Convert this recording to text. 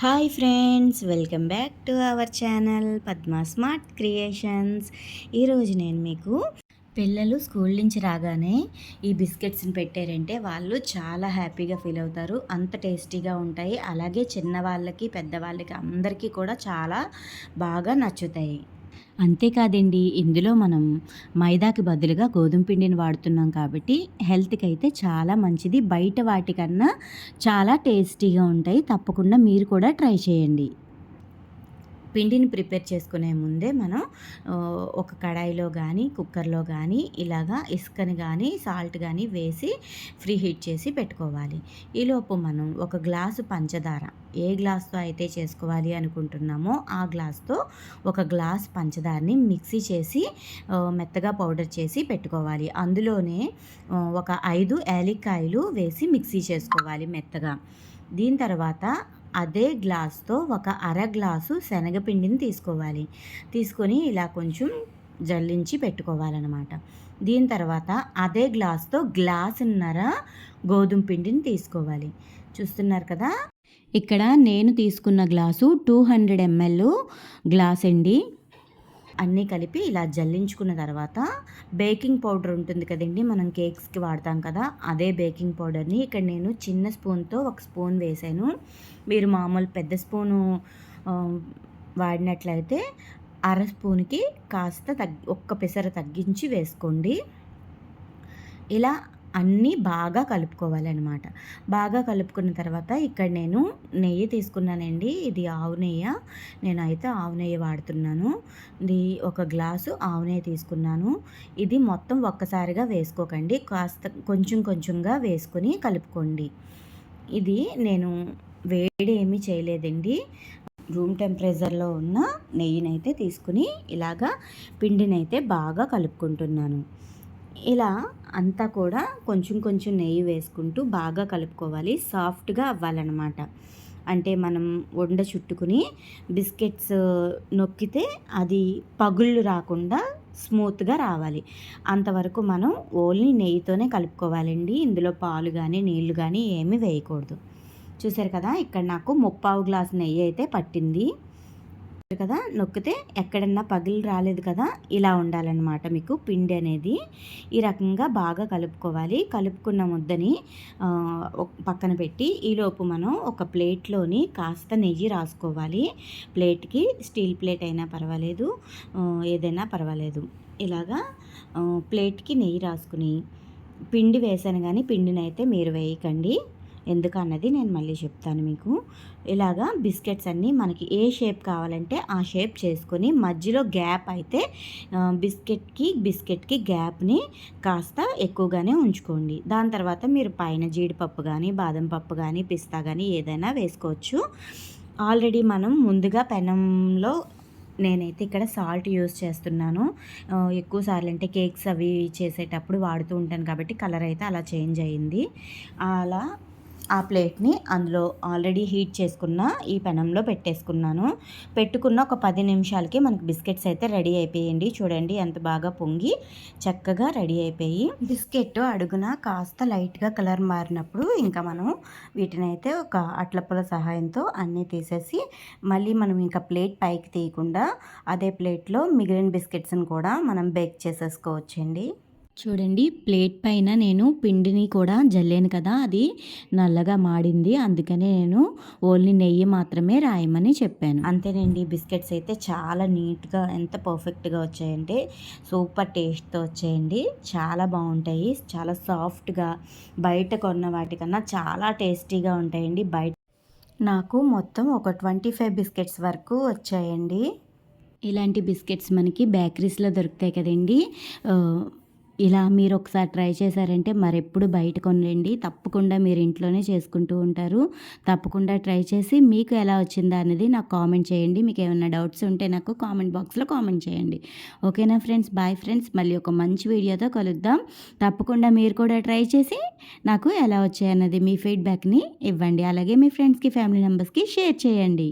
Hi friends welcome back to our channel Padma smart creations. ఈరోజు నేను మీకు పిల్లలు స్కూల్ నుంచి రాగానే ఈ బిస్కెట్స్ని పెట్టారంటే వాళ్ళు చాలా హ్యాపీగా ఫీల్ అవుతారు. అంత టేస్టీగా ఉంటాయి. అలాగే చిన్నవాళ్ళకి పెద్దవాళ్ళకి అందరికీ కూడా చాలా బాగా నచ్చుతాయి. అంతేకాదండి ఇందులో మనం మైదాకి బదులుగా గోధుమ పిండిని వాడుతున్నాం కాబట్టి హెల్త్కి అయితే చాలా మంచిది. బయట వాటికన్నా చాలా టేస్టీగా ఉంటాయి. తప్పకుండా మీరు కూడా ట్రై చేయండి. పిండిని ప్రిపేర్ చేసుకునే ముందే మనం ఒక కడాయిలో కానీ కుక్కర్లో కానీ ఇలాగా ఇసుకని కానీ సాల్ట్ కానీ వేసి ఫ్రీ హీట్ చేసి పెట్టుకోవాలి. ఈలోపు మనం ఒక గ్లాసు పంచదార ఏ గ్లాస్తో అయితే చేసుకోవాలి అనుకుంటున్నామో ఆ గ్లాస్తో ఒక గ్లాస్ పంచదారని మిక్సీ చేసి మెత్తగా పౌడర్ చేసి పెట్టుకోవాలి. అందులోనే ఒక ఐదు యాలిక్కాయలు వేసి మిక్సీ చేసుకోవాలి మెత్తగా. దీని తర్వాత అదే గ్లాస్తో ఒక అర గ్లాసు శనగపిండిని తీసుకోవాలి. తీసుకొని ఇలా కొంచెం జల్లించి పెట్టుకోవాలన్నమాట. దీని తర్వాత అదే గ్లాస్తో గ్లాసున్నర గోధుమ పిండిని తీసుకోవాలి. చూస్తున్నారు కదా? ఇక్కడ నేను తీసుకున్న glass two hundred ML glass అండి అన్నీ కలిపి ఇలా జల్లించుకున్న తర్వాత బేకింగ్ పౌడర్ ఉంటుంది కదండి మనం కేక్స్కి వాడతాం కదా అదే బేకింగ్ పౌడర్ని ఇక్కడ నేను చిన్న స్పూన్తో ఒక స్పూన్ వేసాను. మీరు మామూలు పెద్ద స్పూను వాడినట్లయితే అర స్పూన్కి కాస్త తగ్గి ఒక్క పెసర తగ్గించి వేసుకోండి. ఇలా అన్నీ బాగా కలుపుకోవాలన్నమాట. బాగా కలుపుకున్న తర్వాత ఇక్కడ నేను నెయ్యి తీసుకున్నానండి. ఇది ఆవు నెయ్యి. నేను అయితే ఆవు నెయ్యి వాడుతున్నాను. ఇది ఒక గ్లాసు ఆవు నెయ్యి తీసుకున్నాను. ఇది మొత్తం ఒక్కసారిగా వేసుకోకండి. కాస్త కొంచెం కొంచెంగా వేసుకొని కలుపుకోండి. ఇది నేను వేడి ఏమీ చేయలేదండి. రూమ్ టెంపరేచర్లో ఉన్న నెయ్యినైతే తీసుకుని ఇలాగా పిండినైతే బాగా కలుపుకుంటున్నాను. ఇలా అంతా కూడా కొంచెం కొంచెం నెయ్యి వేసుకుంటూ బాగా కలుపుకోవాలి. సాఫ్ట్గా అవ్వాలన్నమాట. అంటే మనం వండ చుట్టుకుని బిస్కెట్స్ నొక్కితే అది పగుళ్ళు రాకుండా స్మూత్గా రావాలి. అంతవరకు మనం ఓన్లీ నెయ్యితోనే కలుపుకోవాలండి. ఇందులో పాలు కానీ నీళ్ళు కానీ ఏమీ వేయకూడదు. చూసారు కదా ఇక్కడ నాకు ముప్పావు గ్లాస్ నెయ్యి అయితే పట్టింది. కదా నొక్కితే ఎక్కడన్నా పగిలి రాలేదు కదా ఇలా ఉండాలన్నమాట మీకు పిండి అనేది. ఈ రకంగా బాగా కలుపుకోవాలి. కలుపుకున్న ముద్దని పక్కన పెట్టి ఈలోపు మనం ఒక ప్లేట్లోని కాస్త నెయ్యి రాసుకోవాలి. ప్లేట్కి స్టీల్ ప్లేట్ అయినా పర్వాలేదు ఏదైనా పర్వాలేదు. ఇలాగా ప్లేట్కి నెయ్యి రాసుకుని పిండి వేసాను కానీ పిండిని అయితే మీరు వేయకండి. ఎందుకు అన్నది నేను మళ్ళీ చెప్తాను మీకు. ఇలాగా బిస్కెట్స్ అన్నీ మనకి ఏ షేప్ కావాలంటే ఆ షేప్ చేసుకొని మధ్యలో గ్యాప్ అయితే బిస్కెట్కి బిస్కెట్కి గ్యాప్ని కాస్త ఎక్కువగానే ఉంచుకోండి. దాని తర్వాత మీరు పైన జీడిపప్పు కానీ బాదం పప్పు కానీ పిస్తా కానీ ఏదైనా వేసుకోవచ్చు. ఆల్రెడీ మనం ముందుగా పెనంలో నేనైతే ఇక్కడ సాల్ట్ యూస్ చేస్తున్నాను. ఎక్కువ సార్లు అంటే కేక్స్ అవి చేసేటప్పుడు వాడుతూ ఉంటాను కాబట్టి కలర్ అయితే అలా చేంజ్ అయ్యింది అలా ఆ ప్లేట్ని అందులో ఆల్రెడీ హీట్ చేసుకున్న ఈ పెనంలో పెట్టేసుకున్నాను. పెట్టుకున్న ఒక పది నిమిషాలకి మనకి బిస్కెట్స్ అయితే రెడీ అయిపోయింది చూడండి ఎంత బాగా పొంగి చక్కగా రెడీ అయిపోయి. బిస్కెట్ అడుగున కాస్త లైట్గా కలర్ మారినప్పుడు ఇంకా మనం వీటిని అయితే ఒక అట్లప్పల సహాయంతో అన్నీ తీసేసి మళ్ళీ మనం ఇంకా ప్లేట్ పైకి తీయకుండా అదే ప్లేట్లో మిగిలిన బిస్కెట్స్ని కూడా మనం బేక్ చేసేసుకోవచ్చండి. చూడండి ప్లేట్ పైన నేను పిండిని కూడా జల్లాను కదా అది నల్లగా మాడింది. అందుకనే నేను ఓన్లీ నెయ్యి మాత్రమే రాయమని చెప్పాను. అంతేనండి బిస్కెట్స్ అయితే చాలా నీట్గా ఎంత పర్ఫెక్ట్గా వచ్చాయంటే సూపర్ టేస్ట్తో వచ్చాయండి. చాలా బాగుంటాయి చాలా సాఫ్ట్గా బయట కొన్న వాటికన్నా చాలా టేస్టీగా ఉంటాయండి. బయట నాకు మొత్తం ఒక ట్వంటీ ఫైవ్ బిస్కెట్స్ వరకు వచ్చాయండి. ఇలాంటి బిస్కెట్స్ మనకి బేకరీస్లో దొరుకుతాయి కదండి. ఇలా మీరు ఒకసారి ట్రై చేశారంటే మరెప్పుడు బయట కొనండి తప్పకుండా మీరు ఇంట్లోనే చేసుకుంటూ ఉంటారు. తప్పకుండా ట్రై చేసి మీకు ఎలా వచ్చిందా అనేది నాకు కామెంట్ చేయండి. మీకు ఏమైనా డౌట్స్ ఉంటే నాకు కామెంట్ బాక్స్లో కామెంట్ చేయండి. ఓకేనా ఫ్రెండ్స్? Bye friends. మళ్ళీ ఒక మంచి వీడియోతో కలుద్దాం. తప్పకుండా మీరు కూడా ట్రై చేసి నాకు ఎలా వచ్చాయన్నది మీ ఫీడ్బ్యాక్ని ఇవ్వండి. అలాగే మీ ఫ్రెండ్స్కి ఫ్యామిలీ మెంబర్స్కి షేర్ చేయండి.